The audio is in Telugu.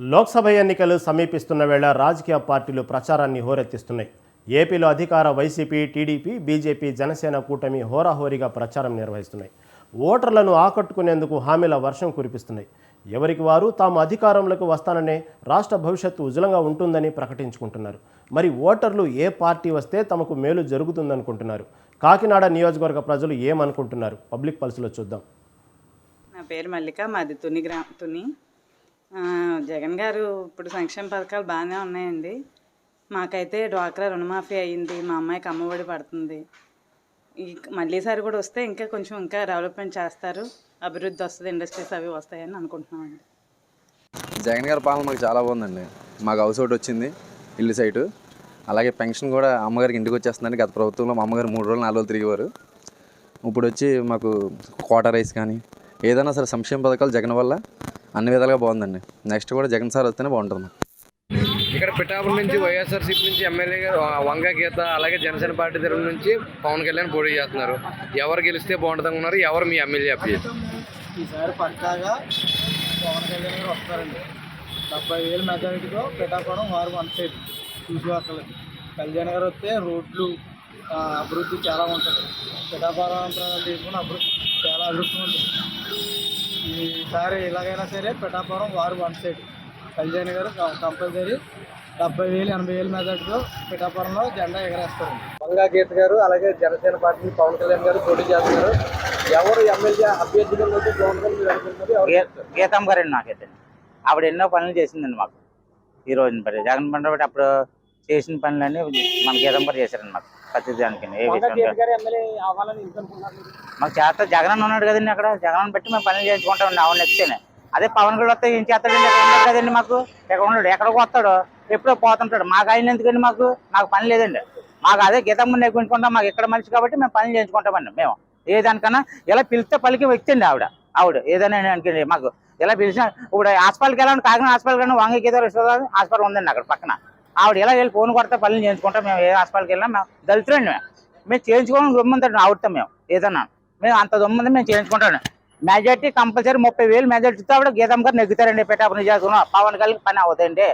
లోక్సభ ఎన్నికలు సమీపిస్తున్న వేళ రాజకీయ పార్టీలు ప్రచారాన్ని హోరెత్తిస్తున్నాయి. ఏపీలో అధికార వైసీపీ టీడీపీ బీజేపీ జనసేన కూటమి హోరాహోరీగా ప్రచారం నిర్వహిస్తున్నాయి. ఓటర్లను ఆకట్టుకునేందుకు హామీల వర్షం కురిపిస్తున్నాయి. ఎవరికి వారు తాము అధికారంలోకి వస్తాననే రాష్ట్ర భవిష్యత్తు ఉజ్వలంగా ఉంటుందని ప్రకటించుకుంటున్నారు. మరి ఓటర్లు ఏ పార్టీ వస్తే తమకు మేలు జరుగుతుందనుకుంటున్నారు? కాకినాడ నియోజకవర్గ ప్రజలు ఏమనుకుంటున్నారు? పబ్లిక్ పల్స్లో చూద్దాం. నా పేరు మల్లిక మాది తుని గ్రా తుని. జగన్ గారు ఇప్పుడు సంక్షేమ పథకాలు బాగానే ఉన్నాయండి. మాకైతే డ్వాక్రా రుణమాఫీ అయ్యింది మా అమ్మాయికి అమ్మఒడి పడుతుంది. ఈ మళ్ళీసారి కూడా వస్తే ఇంకా కొంచెం ఇంకా డెవలప్మెంట్ చేస్తారు అభివృద్ధి వస్తుంది ఇండస్ట్రీస్ అవి వస్తాయని అనుకుంటున్నామండి. జగన్ గారి పాలన మాకు చాలా బాగుందండి. మాకు హౌస్ ఒకటి వచ్చింది ఇల్లు సైటు. అలాగే పెన్షన్ కూడా అమ్మగారికి ఇంటికి వచ్చేస్తుందండి. గత ప్రభుత్వంలో మా అమ్మగారు మూడు రోజులు నాలుగు రోజులు తిరిగేవారు. ఇప్పుడు వచ్చి మాకు కోట రైస్ కానీ ఏదైనా సరే సంక్షేమ పథకాలు జగన్ వల్ల అన్ని విధాలుగా బాగుందండి. నెక్స్ట్ కూడా జగన్ సార్ వస్తేనే బాగుంటుంది. ఇక్కడ పిఠాపురం నుంచి వైఎస్ఆర్సీపీ నుంచి ఎమ్మెల్యేగా వంగ గీత అలాగే జనసేన పార్టీ తరఫు నుంచి పవన్ కళ్యాణ్ పోటీ చేస్తున్నారు. ఎవరు గెలిస్తే బాగుంటుంది ఉన్నారు ఎవరు మీ ఎమ్మెల్యే అభ్యర్థి ఈసారి పక్కాగా పవన్ కళ్యాణ్ గారు వస్తారండి. డెబ్బై వేల మెజారిటీతో పెట్టాపురం వారు వన్ సైడ్ చూసుకోక్కర్లేదు కళ్యాణ్ గారు వస్తే రోడ్లు అభివృద్ధి చాలా ఉంటుంది. పిఠాపురం తీసుకుని అభివృద్ధి చాలా అభివృద్ధి ఉంటుంది. ఈసారి ఎలాగైనా సరే పిఠాపురం వారు వన్ సైడ్. కళ్యాణ్ గారు కంపల్సరీ డెబ్బై వేలు ఎనభై వేల మెజార్టీతో పిఠాపురంలో జెండా ఎగరేస్తారు. వంగా గీత గారు అలాగే జనసేన పార్టీ పవన్ కళ్యాణ్ గారు పోటీ చేస్తున్నారు. ఎవరు ఎమ్మెల్యే అభ్యర్థిగా ఉంటే బాగుంటుందని మీరు అనుకుంటున్నారు? ఎవరు గే- గీతమ్మ గారండి నాకైతే. ఆవిడ ఎన్నో పనులు చేసిందండి మాకు. ఈ రోజున పని జగన్ పండుగ బట్టి అప్పుడు చేసిన పనులన్నీ మన గారు చేశారండి మాకు. ప్రతి దానికి ఏ విషయం మాకు చేస్తా జగన్ ఉన్నాడు కదండి అక్కడ. జగన్ బట్టి మేము పనులు చేయించుకుంటామండి. ఆవిడ నచ్చితేనే అదే పవన్ కూడా వస్తే ఏం చేస్తాడండి? ఎక్కడ ఉన్నాడు కదండి మాకు. ఎక్కడ ఉన్నాడు. ఎక్కడికి వస్తాడు? ఎప్పుడో పోతుంటాడు. మాకు ఆయన ఎందుకండి మాకు? మాకు పని లేదండి. మాకు అదే గీతమ్మ నేర్పించుకుంటాం మాకు ఇక్కడ మనిషి కాబట్టి మేము పనులు చేయించుకుంటామండి మేము. ఏదానికన్నా ఇలా పిలిస్తే పలికి వ్యక్తి అండి ఆవిడ. ఆవిడ. ఏదైనా అనుకోండి మాకు ఇలా పిలిచిన ఇప్పుడు హాస్పిటల్కి వెళ్ళండి కాకినాడ హాస్పిటల్ కానీ వంగ గీత హాస్పిటల్ ఉందండి అక్కడ పక్కన. ఆవిడ ఇలా వెళ్ళి ఫోన్ కొడితే పనులు చేయించుకుంటాం. మేము ఏ హాస్పిటల్కి వెళ్ళినా మేము దళితులండి మేము. మేము చేయించుకోవడం దొమ్మందండి ఆవిడతాం మేము. ఏదన్నా మేము అంత దొమ్మంది మేము చేయించుకుంటాను మెజార్టీ కంపల్సరీ ముప్పై వేలు మెజార్టీతో ఆవిడ గీతం గారు నెగ్గుతారండి పెట్టాపని చేసుకున్నాం పవన్ కళ్యాణ్ పని అవుతాయండి